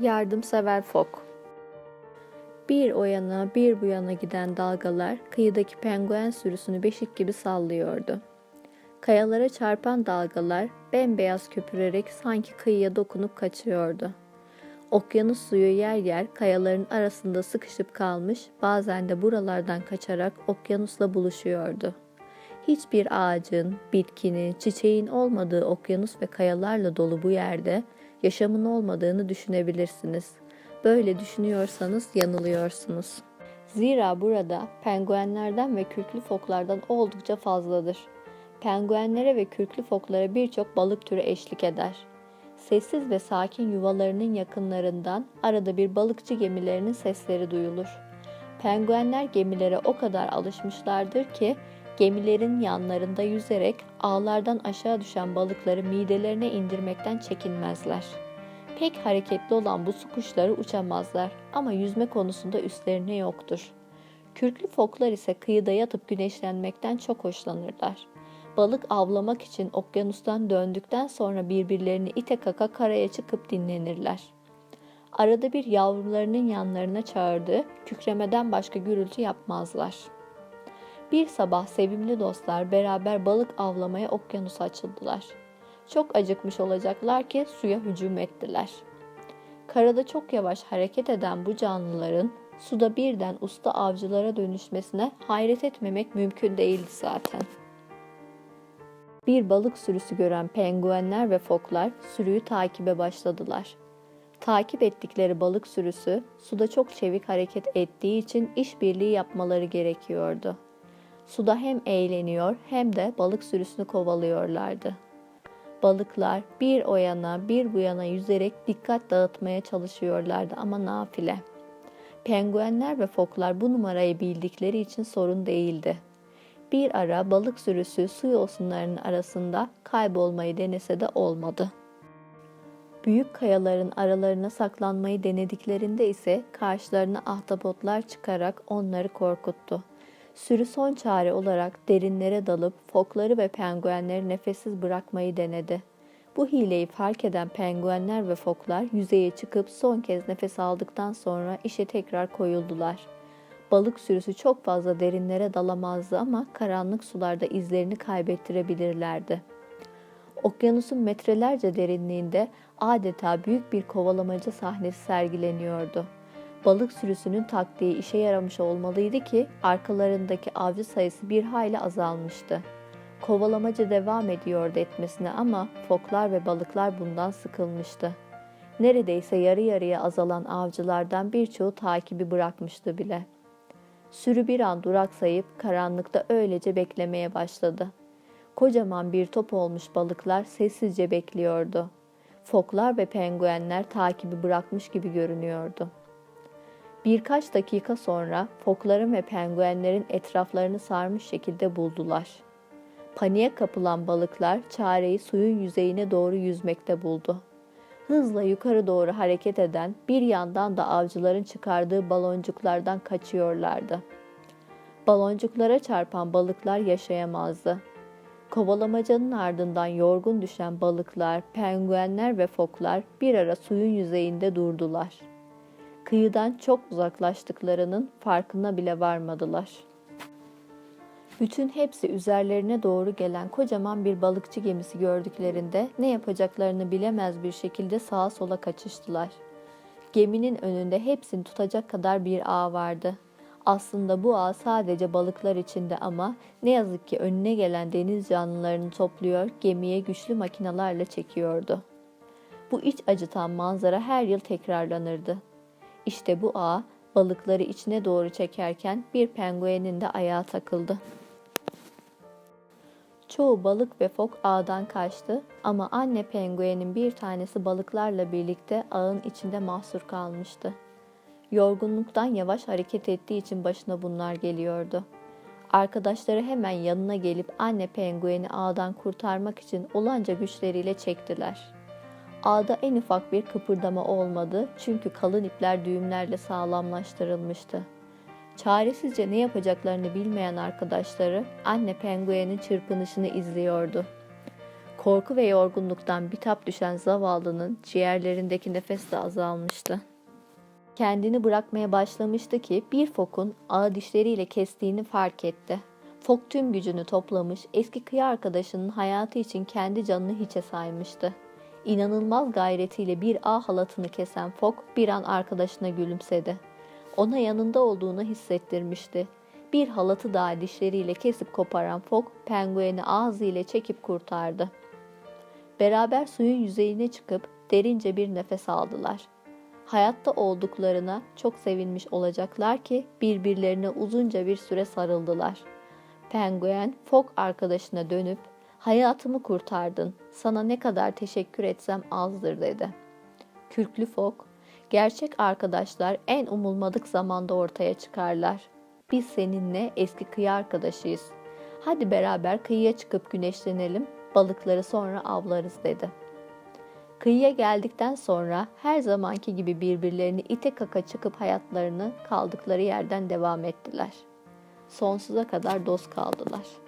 Yardımsever fok. Bir o yana bir bu yana giden dalgalar kıyıdaki penguen sürüsünü beşik gibi sallıyordu. Kayalara çarpan dalgalar bembeyaz köpürerek sanki kıyıya dokunup kaçıyordu. Okyanus suyu yer yer kayaların arasında sıkışıp kalmış, bazen de buralardan kaçarak okyanusla buluşuyordu. Hiçbir ağacın, bitkinin, çiçeğin olmadığı okyanus ve kayalarla dolu bu yerde yaşamın olmadığını düşünebilirsiniz. Böyle düşünüyorsanız yanılıyorsunuz. Zira burada penguenlerden ve kürklü foklardan oldukça fazladır. Penguenlere ve kürklü foklara birçok balık türü eşlik eder. Sessiz ve sakin yuvalarının yakınlarından arada bir balıkçı gemilerinin sesleri duyulur. Penguenler gemilere o kadar alışmışlardır ki gemilerin yanlarında yüzerek ağlardan aşağı düşen balıkları midelerine indirmekten çekinmezler. Pek hareketli olan bu su kuşları uçamazlar ama yüzme konusunda üstlerine yoktur. Kürklü foklar ise kıyıda yatıp güneşlenmekten çok hoşlanırlar. Balık avlamak için okyanustan döndükten sonra birbirlerini ite kaka karaya çıkıp dinlenirler. Arada bir yavrularının yanlarına çağırdığı kükremeden başka gürültü yapmazlar. Bir sabah sevimli dostlar beraber balık avlamaya okyanusa açıldılar. Çok acıkmış olacaklar ki suya hücum ettiler. Karada çok yavaş hareket eden bu canlıların suda birden usta avcılara dönüşmesine hayret etmemek mümkün değildi zaten. Bir balık sürüsü gören penguenler ve foklar sürüyü takibe başladılar. Takip ettikleri balık sürüsü suda çok çevik hareket ettiği için işbirliği yapmaları gerekiyordu. Suda hem eğleniyor hem de balık sürüsünü kovalıyorlardı. Balıklar bir o yana bir bu yana yüzerek dikkat dağıtmaya çalışıyorlardı ama nafile. Penguenler ve foklar bu numarayı bildikleri için sorun değildi. Bir ara balık sürüsü su yosunlarının arasında kaybolmayı denese de olmadı. Büyük kayaların aralarına saklanmayı denediklerinde ise karşılarına ahtapotlar çıkarak onları korkuttu. Sürü son çare olarak derinlere dalıp fokları ve penguenleri nefessiz bırakmayı denedi. Bu hileyi fark eden penguenler ve foklar yüzeye çıkıp son kez nefes aldıktan sonra işe tekrar koyuldular. Balık sürüsü çok fazla derinlere dalamazdı ama karanlık sularda izlerini kaybettirebilirlerdi. Okyanusun metrelerce derinliğinde adeta büyük bir kovalamaca sahnesi sergileniyordu balık sürüsünün taktiği işe yaramış olmalıydı ki arkalarındaki avcı sayısı bir hayli azalmıştı. Kovalamaca devam ediyordu etmesine ama foklar ve balıklar bundan sıkılmıştı. Neredeyse yarı yarıya azalan avcılardan birçoğu takibi bırakmıştı bile. Sürü bir an duraksayıp karanlıkta öylece beklemeye başladı. Kocaman bir top olmuş balıklar sessizce bekliyordu. Foklar ve penguenler takibi bırakmış gibi görünüyordu. Birkaç dakika sonra fokların ve penguenlerin etraflarını sarmış şekilde buldular. Paniğe kapılan balıklar çareyi suyun yüzeyine doğru yüzmekte buldu. Hızla yukarı doğru hareket eden bir yandan da avcıların çıkardığı baloncuklardan kaçıyorlardı. Baloncuklara çarpan balıklar yaşayamazdı. Kovalamacanın ardından yorgun düşen balıklar, penguenler ve foklar bir ara suyun yüzeyinde durdular.'' Kıyıdan çok uzaklaştıklarının farkına bile varmadılar. Bütün hepsi üzerlerine doğru gelen kocaman bir balıkçı gemisi gördüklerinde ne yapacaklarını bilemez bir şekilde sağa sola kaçıştılar. Geminin önünde hepsini tutacak kadar bir ağ vardı. Aslında bu ağ sadece balıklar içinde ama ne yazık ki önüne gelen deniz canlılarını topluyor, gemiye güçlü makinalarla çekiyordu. Bu iç acıtan manzara her yıl tekrarlanırdı. İşte bu ağ balıkları içine doğru çekerken bir penguenin de ayağı takıldı. Çoğu balık ve fok ağdan kaçtı ama anne penguenin bir tanesi balıklarla birlikte ağın içinde mahsur kalmıştı. Yorgunluktan yavaş hareket ettiği için başına bunlar geliyordu. Arkadaşları hemen yanına gelip anne pengueni ağdan kurtarmak için olanca güçleriyle çektiler.'' Ağda en ufak bir kıpırdama olmadı çünkü kalın ipler düğümlerle sağlamlaştırılmıştı. Çaresizce ne yapacaklarını bilmeyen arkadaşları anne penguenin çırpınışını izliyordu. Korku ve yorgunluktan bitap düşen zavallının ciğerlerindeki nefes de azalmıştı. Kendini bırakmaya başlamıştı ki bir fokun ağı dişleriyle kestiğini fark etti. Fok tüm gücünü toplamış, eski kıyı arkadaşının hayatı için kendi canını hiçe saymıştı. İnanılmaz gayretiyle bir ağ halatını kesen Fok bir an arkadaşına gülümsedi. Ona yanında olduğunu hissettirmişti. Bir halatı daha dişleriyle kesip koparan Fok, pengueni ağzıyla çekip kurtardı. Beraber suyun yüzeyine çıkıp derince bir nefes aldılar. Hayatta olduklarına çok sevinmiş olacaklar ki birbirlerine uzunca bir süre sarıldılar. Penguen Fok arkadaşına dönüp hayatımı kurtardın. Sana ne kadar teşekkür etsem azdır dedi. Kürklü Fok, gerçek arkadaşlar en umulmadık zamanda ortaya çıkarlar. Biz seninle eski kıyı arkadaşıyız. Hadi beraber kıyıya çıkıp güneşlenelim, balıkları sonra avlarız dedi. Kıyıya geldikten sonra her zamanki gibi birbirlerini ite kaka çıkıp hayatlarını kaldıkları yerden devam ettiler. Sonsuza kadar dost kaldılar.''